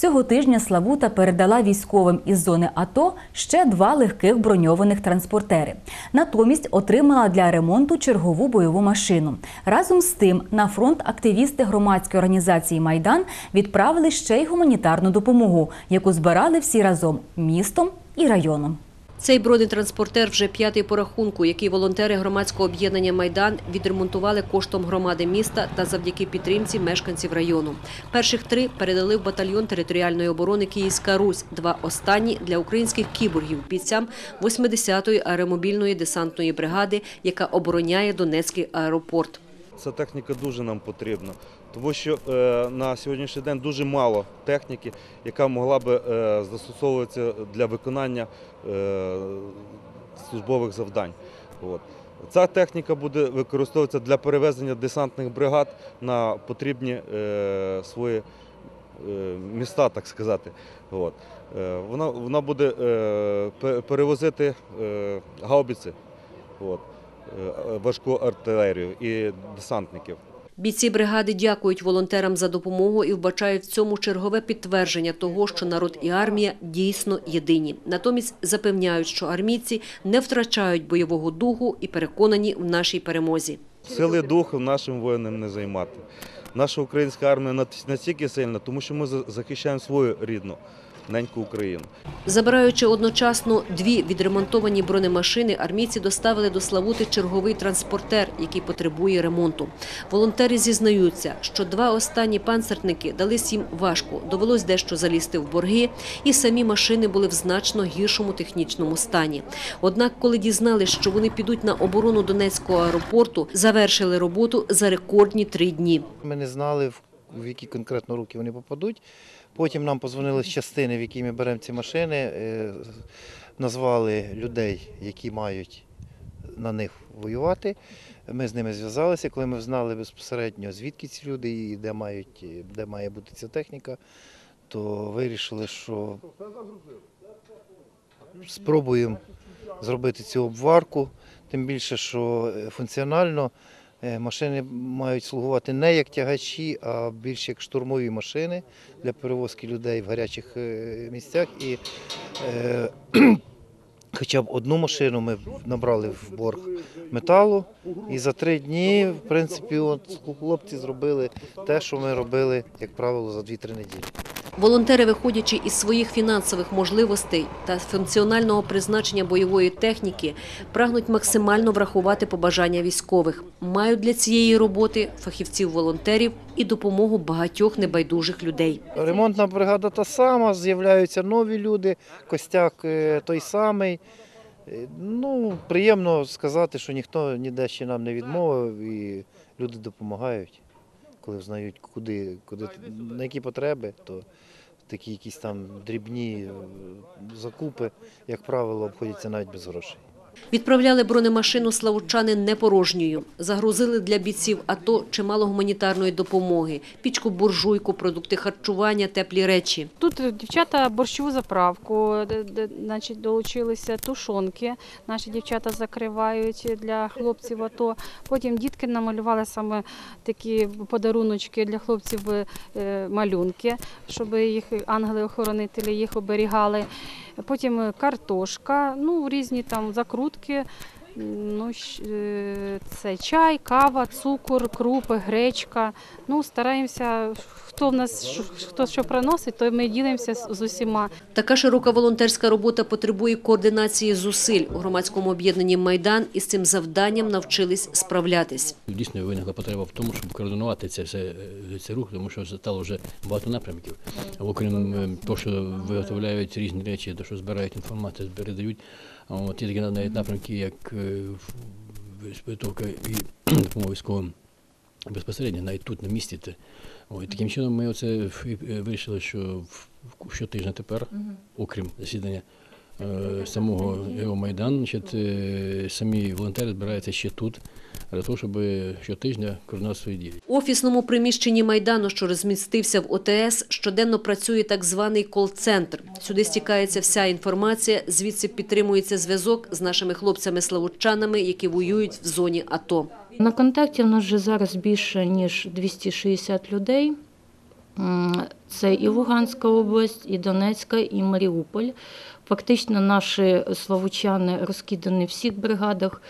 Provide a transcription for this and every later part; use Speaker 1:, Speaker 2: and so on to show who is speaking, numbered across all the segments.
Speaker 1: Цього тижня Славута передала військовим із зони АТО ще два легких броньованих транспортери. Натомість отримала для ремонту чергову бойову машину. Разом з тим на фронт активісти громадської організації Майдан відправили ще й гуманітарну допомогу, яку збирали всі разом містом і районом.
Speaker 2: Цей бронетранспортер вже п'ятий по рахунку, який волонтери громадського об'єднання Майдан відремонтували коштом громади міста та завдяки підтримці мешканців району. Перших три передали в батальйон територіальної оборони Київська Русь. Два останні для українських кіборгів бійцям 80-ї аеромобільної десантної бригади, яка обороняє Донецький аеропорт.
Speaker 3: Ця техніка дуже нам потрібна, тому що е, на сьогоднішній день дуже мало техніки, яка могла би е, застосовуватися для виконання е, службових завдань. Ця техніка буде використовуватися для перевезення десантних бригад на потрібні свої міста, так сказати. Вона, буде перевозити е, важку артилерію і десантників.
Speaker 2: Бійці бригади дякують волонтерам за допомогу і вбачають в цьому чергове підтвердження того, що народ і армія дійсно єдині. Натомість запевняють, що армійці не втрачають бойового духу і переконані в нашій перемозі.
Speaker 3: Сили духу нашим воїнам не займати. Наша українська армія настільки сильна, тому що ми захищаємо свою рідну неньку Україну.
Speaker 2: Забираючи одночасно дві відремонтовані бронемашини, армійці доставили до Славути черговий транспортер, який потребує ремонту. Волонтери зізнаються, що два останні панцерники дались їм важко. Довелось дещо залізти в борги, і самі машини були в значно гіршому технічному стані. Однак, коли дізналися, що вони підуть на оборону Донецького аеропорту, завершили роботу за рекордні три дні.
Speaker 4: Ми не знали, в- в які конкретно руки вони попадуть. Потім нам позвонили з частини, в якій ми беремо ці машини, е, назвали людей, які мають на них воювати. Ми з ними зв'язалися, коли ми знали безпосередньо, звідки ці люди і де, мають, де має бути ця техніка, то вирішили, що спробуємо зробити цю обварку, тим більше, що е, функціонально е, машини мають слугувати не як тягачі, а більш як штурмові машини для перевозки людей в гарячих е, місцях. І е, хоча б одну машину ми набрали в борг металу, і за три дні, в принципі, от хлопці зробили те, що ми робили, як правило, за 2-3 неділі.
Speaker 2: Волонтери, виходячи із своїх фінансових можливостей та функціонального призначення бойової техніки, прагнуть максимально врахувати побажання військових. Мають для цієї роботи фахівців-волонтерів і допомогу багатьох небайдужих людей.
Speaker 4: Ремонтна бригада та сама, з'являються нові люди, костяк е, той самий. Е, Ну, приємно сказати, що ніхто ніде ще нам не відмовив і люди допомагають, коли знають, куди, куди, на які потреби, то такі якісь там дрібні е, закупи, як правило, обходяться навіть без грошей.
Speaker 2: Відправляли бронемашину славучани не порожньою. Загрузили для бійців АТО чимало гуманітарної допомоги, пічку буржуйку, продукти харчування, теплі речі.
Speaker 5: Тут дівчата борщову заправку, значить, долучилися тушонки. Наші дівчата закривають для хлопців АТО. Потім дітки намалювали саме такі подаруночки для хлопців е, малюнки, щоб їх ангели-охоронителі їх оберігали. Потім е, картошка, ну різні там закрутки. Ну, е, це чай, кава, цукор, крупи, гречка. Ну, стараємося, хто в нас хто що приносить, то ми ділимося з, усіма.
Speaker 2: Така широка волонтерська робота потребує координації зусиль. У громадському об'єднанні «Майдан» із цим завданням навчились справлятись.
Speaker 6: Дійсно виникла потреба в тому, щоб координувати це все е, цей рух, тому що стало вже багато напрямків. Окрім того, що виготовляють різні речі, то що збирають інформацію, передають. От є такі навіть напрямки, як е, і допомога військовим безпосередньо, навіть тут на місці. Це. Ой, таким чином ми оце е, вирішили, що щотижня тепер, окрім засідання е, самого Майдану, е, самі волонтери збираються ще тут, для того, щоб щотижня координувати свої дії.
Speaker 2: У офісному приміщенні Майдану, що розмістився в ОТС, щоденно працює так званий кол-центр. Сюди стікається вся інформація, звідси підтримується зв'язок з нашими хлопцями-славутчанами, які воюють в зоні АТО.
Speaker 7: На контакті в нас вже зараз більше ніж 260 людей. Це і Луганська область, і Донецька, і Маріуполь. Фактично наші славучани розкидані в всіх бригадах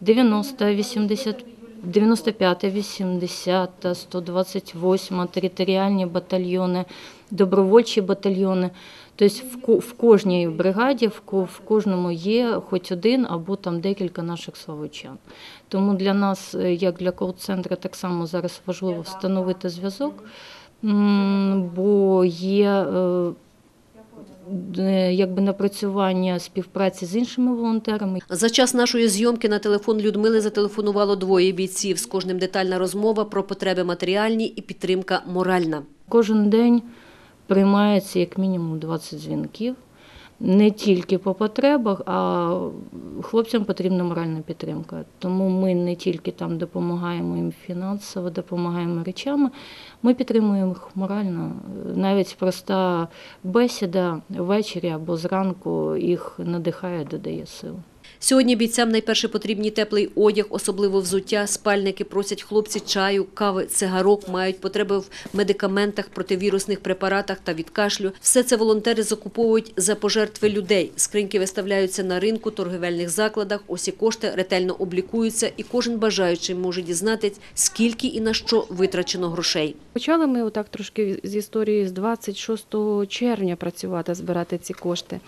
Speaker 7: 90, 80, 95, 80, 128, територіальні батальйони, добровольчі батальйони. Тобто в, кожній бригаді, в, кожному є хоч один або там декілька наших славучан. Тому для нас, як для кол-центру, так само зараз важливо встановити зв'язок, бо є е, якби напрацювання співпраці з іншими волонтерами.
Speaker 2: За час нашої зйомки на телефон Людмили зателефонувало двоє бійців. З кожним детальна розмова про потреби матеріальні і підтримка моральна.
Speaker 7: Кожен день приймається як мінімум 20 дзвінків. Не тільки по потребах, а хлопцям потрібна моральна підтримка. Тому ми не тільки там допомагаємо їм фінансово, допомагаємо речами, ми підтримуємо їх морально. Навіть проста бесіда ввечері або зранку їх надихає, додає сил.
Speaker 2: Сьогодні бійцям найперше потрібні теплий одяг, особливо взуття. Спальники просять хлопці чаю, кави, цигарок, мають потреби в медикаментах, противірусних препаратах та від кашлю. Все це волонтери закуповують за пожертви людей. Скриньки виставляються на ринку, торговельних закладах. Усі кошти ретельно облікуються, і кожен бажаючий може дізнатись, скільки і на що витрачено грошей.
Speaker 5: Почали ми отак трошки з історії з 26 червня працювати, збирати ці кошти.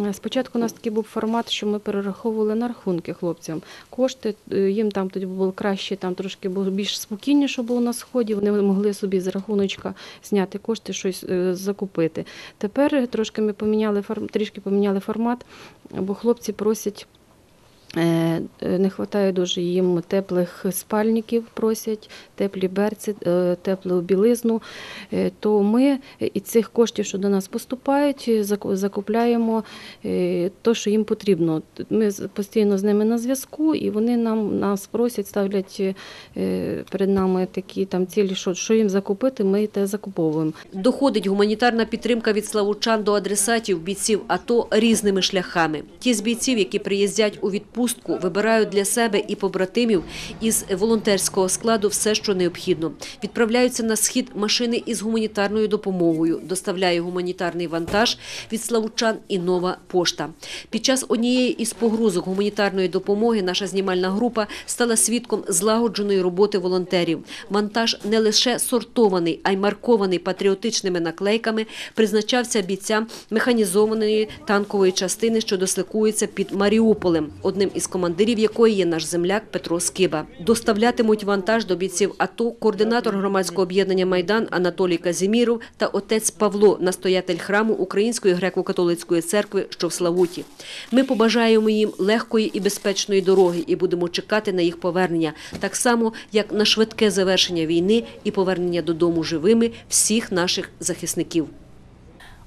Speaker 5: Е, Спочатку у нас такий був формат, що ми перераховували на рахунки хлопцям. Кошти е, їм там тоді було краще, там трошки було більш спокійніше було на сході. Вони могли собі з рахуночка зняти кошти, щось е, закупити. Тепер трошки ми поміняли трішки поміняли формат, бо хлопці просять. Е, е, Не вистачає дуже їм теплих спальників, просять, теплі берці, е, теплу білизну. То ми із цих коштів, що до нас поступають, закупляємо те, що їм потрібно. Ми постійно з ними на зв'язку, і вони нам нас просять, ставлять перед нами такі там цілі, що, що їм закупити, ми те закуповуємо.
Speaker 2: Доходить гуманітарна підтримка від славучан до адресатів бійців АТО різними шляхами. Ті з бійців, які приїздять у відпустку, вибирають для себе і побратимів із волонтерського складу все, що необхідно. Відправляються на схід машини із гуманітарною допомогою. Доставляє гуманітарний вантаж від славучан і нова пошта. Під час однієї із погрузок гуманітарної допомоги наша знімальна група стала свідком злагодженої роботи волонтерів. Вантаж не лише сортований, а й маркований патріотичними наклейками, призначався бійцям механізованої танкової частини, що досликується під Маріуполем, одним із командирів якої є наш земляк Петро Скиба. Доставлятимуть вантаж до бійців АТО координатор громадського об'єднання Майдан Анатолій Казіміров та отець Павло, настоятель храму Української греко-католицької церкви, що в Славуті. Ми побажаємо їм легкої і безпечної дороги і будемо чекати на їх повернення, так само як на швидке завершення війни і повернення додому живими всіх наших захисників.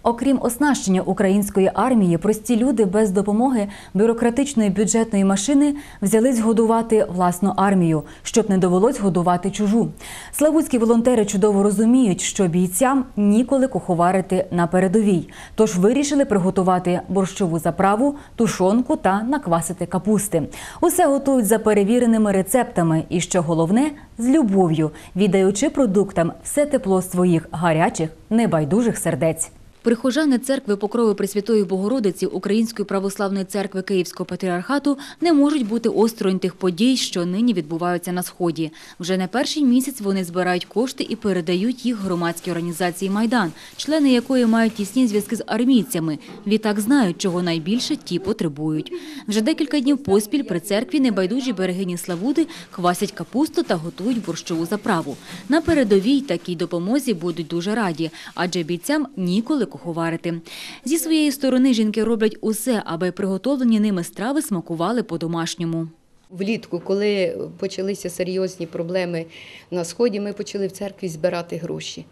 Speaker 1: Окрім оснащення української армії, прості люди без допомоги бюрократичної бюджетної машини взялись годувати власну армію, щоб не довелось годувати чужу. Славутські волонтери чудово розуміють, що бійцям ніколи куховарити на передовій, тож вирішили приготувати борщову заправу, тушонку та наквасити капусти. Усе готують за перевіреними рецептами, і що головне з любов'ю, віддаючи продуктам все тепло своїх гарячих, небайдужих сердець. Прихожани церкви Покрови Пресвятої Богородиці Української православної церкви Київського патріархату не можуть бути осторонь тих подій, що нині відбуваються на сході. Вже не перший місяць вони збирають кошти і передають їх громадській організації Майдан, члени якої мають тісні зв'язки з армійцями. Відтак знають, чого найбільше ті потребують. Вже декілька днів поспіль при церкві небайдужі берегині Славуди квасять капусту та готують борщову заправу. На передовій такій допомозі будуть дуже раді, адже бійцям ніколи куховарити. Зі своєї сторони жінки роблять усе, аби приготовлені ними страви смакували по-домашньому.
Speaker 8: Влітку, коли почалися серйозні проблеми на сході, ми почали в церкві збирати гроші.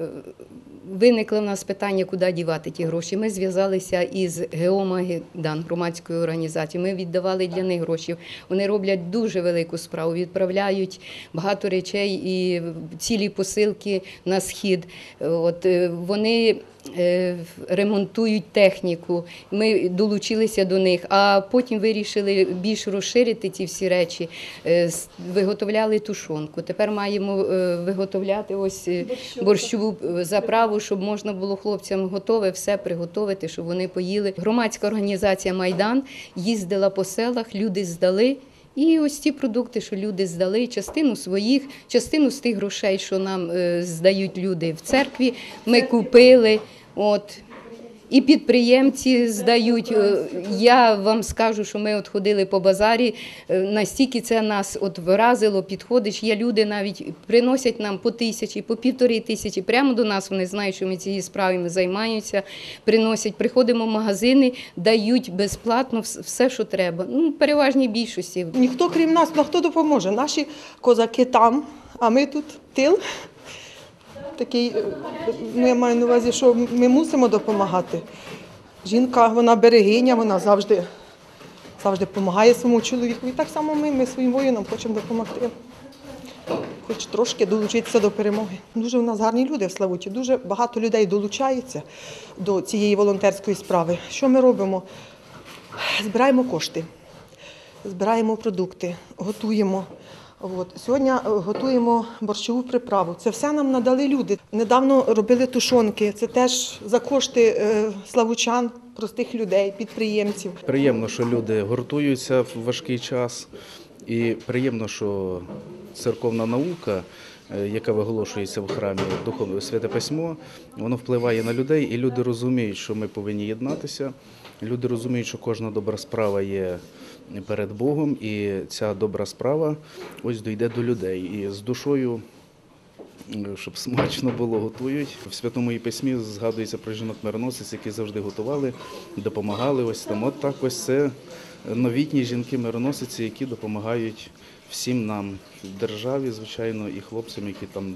Speaker 8: Е, Виникло в нас питання, куди дівати ті гроші. Ми зв'язалися із Геомагдан, громадською організацією. Ми віддавали для них гроші. Вони роблять дуже велику справу, відправляють багато речей і цілі посилки на схід. От е, вони ремонтують техніку. Ми долучилися до них, а потім вирішили більш розширити ці всі речі. Е, Виготовляли тушонку. Тепер маємо е, виготовляти ось е, борщову е, заправу, щоб можна було хлопцям готове все приготувати, щоб вони поїли. Громадська організація Майдан їздила по селах, люди здали. І ось ті продукти, що люди здали, частину своїх, частину з тих грошей, що нам е, здають люди в церкві, ми купили. От. І підприємці здають. Е, Я вам скажу, що ми от ходили по базарі, е, настільки це нас от вразило, підходиш. Є люди навіть приносять нам по тисячі, по півтори тисячі. Прямо до нас вони знають, що ми цією справами займаємося. Приносять, приходимо в магазини, дають безплатно все, що треба. Ну, переважній більшості.
Speaker 9: Ніхто крім нас, ну а хто допоможе? Наші козаки там, а ми тут тил. Такий, е, ну я маю на увазі, що ми мусимо допомагати. Жінка, вона берегиня, вона завжди, завжди допомагає своєму чоловіку. І так само ми, ми своїм воїнам хочемо допомогти. Хоч трошки долучитися до перемоги. Дуже у нас гарні люди в Славуті, дуже багато людей долучається до цієї волонтерської справи. Що ми робимо? Збираємо кошти збираємо продукти, готуємо. От. Сьогодні е, готуємо борщову приправу. Це все нам надали люди. Недавно робили тушонки. Це теж за кошти е, славучан, простих людей, підприємців.
Speaker 10: Приємно, що люди гуртуються в важкий час, і приємно, що церковна наука, е, яка виголошується в храмі Духовне Святе Письмо, воно впливає на людей, і люди розуміють, що ми повинні єднатися. Люди розуміють, що кожна добра справа є перед Богом, і ця добра справа ось дійде до людей. І з душою щоб смачно було, готують. В Святому Письмі згадується про жінок-мироносиць, які завжди готували, допомагали. Ось там. От так ось це новітні жінки-мироносиці, які допомагають всім нам державі, звичайно, і хлопцям, які там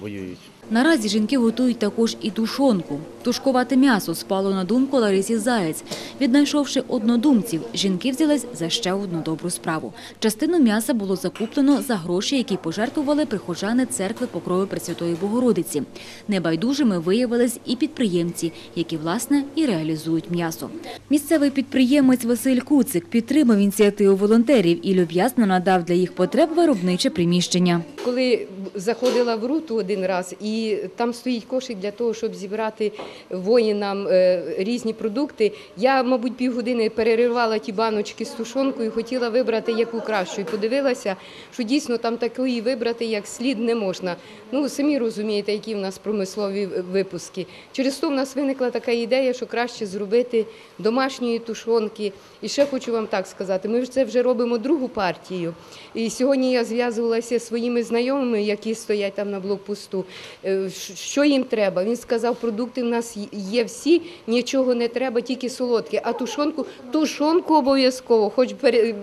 Speaker 10: воюють.
Speaker 1: Наразі жінки готують також і тушонку. Тушкувати м'ясо спало на думку Ларисі Заєць. Віднайшовши однодумців, жінки взялись за ще одну добру справу. Частину м'яса було закуплено за гроші, які пожертвували прихожани церкви Покрови Пресвятої Богородиці. Небайдужими виявились і підприємці, які, власне, і реалізують м'ясо. Місцевий підприємець Василь Куцик підтримав ініціативу волонтерів і люб'язно надав для їх потреб виробниче приміщення.
Speaker 8: Коли заходила в руту один раз, і там стоїть кошик для того, щоб зібрати воїнам е, різні продукти, я, мабуть, півгодини переривала ті баночки з тушонкою, хотіла вибрати яку кращу. І подивилася, що дійсно там такої вибрати, як слід, не можна. Ну, самі розумієте, які в нас промислові випуски. Через то в нас виникла така ідея, що краще зробити домашньої тушонки. І ще хочу вам так сказати, ми це вже робимо другу партію. І сьогодні я зв'язувалася зі своїми знайомими, які стоять там на блокпосту. Е, Що їм треба? Він сказав, продукти в нас є всі, нічого не треба, тільки солодке. А тушонку, тушонку обов'язково, хоч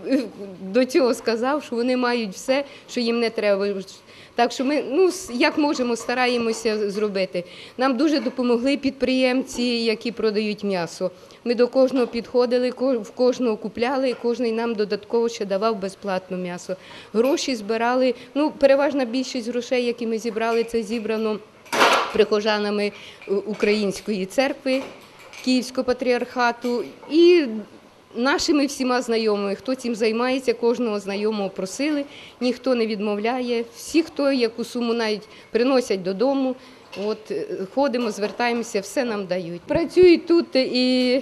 Speaker 8: до цього сказав, що вони мають все, що їм не треба. Так що ми ну як можемо, стараємося зробити. Нам дуже допомогли підприємці, які продають м'ясо. Ми до кожного підходили, в кожного купляли, і кожен нам додатково ще давав безплатно м'ясо. Гроші збирали. Ну, переважна більшість грошей, які ми зібрали, це зібрано прихожанами е, Української церкви Київського патріархату і нашими всіма знайомими. Хто цим займається, кожного знайомого просили, ніхто не відмовляє. Всі, хто яку суму навіть приносять додому. От е, ходимо, звертаємося, все нам дають. Працюють тут і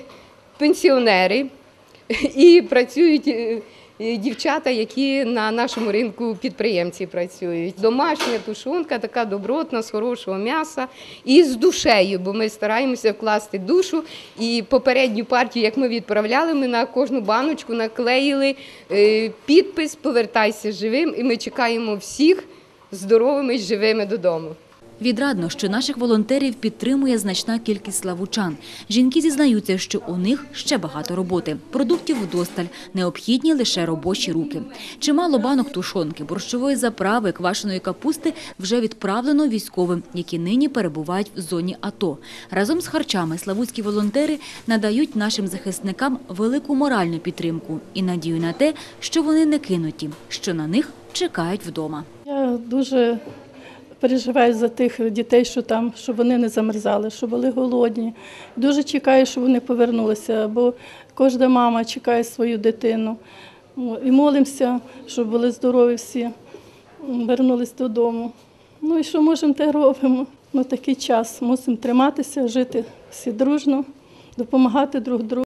Speaker 8: пенсіонери, і працюють е, дівчата, які на нашому ринку підприємці працюють. Домашня тушонка, така добротна, з хорошого м'яса і з душею, бо ми стараємося вкласти душу. І попередню партію, як ми відправляли, ми на кожну баночку наклеїли е, підпис Повертайся живим, і ми чекаємо всіх здоровими і живими додому.
Speaker 1: Відрадно, що наших волонтерів підтримує значна кількість славучан. Жінки зізнаються, що у них ще багато роботи. Продуктів вдосталь, необхідні лише робочі руки. Чимало банок тушонки, борщової заправи, квашеної капусти вже відправлено військовим, які нині перебувають в зоні АТО. Разом з харчами славутські волонтери надають нашим захисникам велику моральну підтримку і надію на те, що вони не кинуті, що на них чекають вдома.
Speaker 11: Я дуже переживаю за тих дітей, що там, щоб вони не замерзали, щоб були голодні. Дуже чекаю, щоб вони повернулися, бо кожна мама чекає свою дитину. І молимося, щоб були здорові всі, вернулись додому. Ну і що можемо, те робимо. Ну, такий час мусимо триматися, жити всі дружно, допомагати друг другу.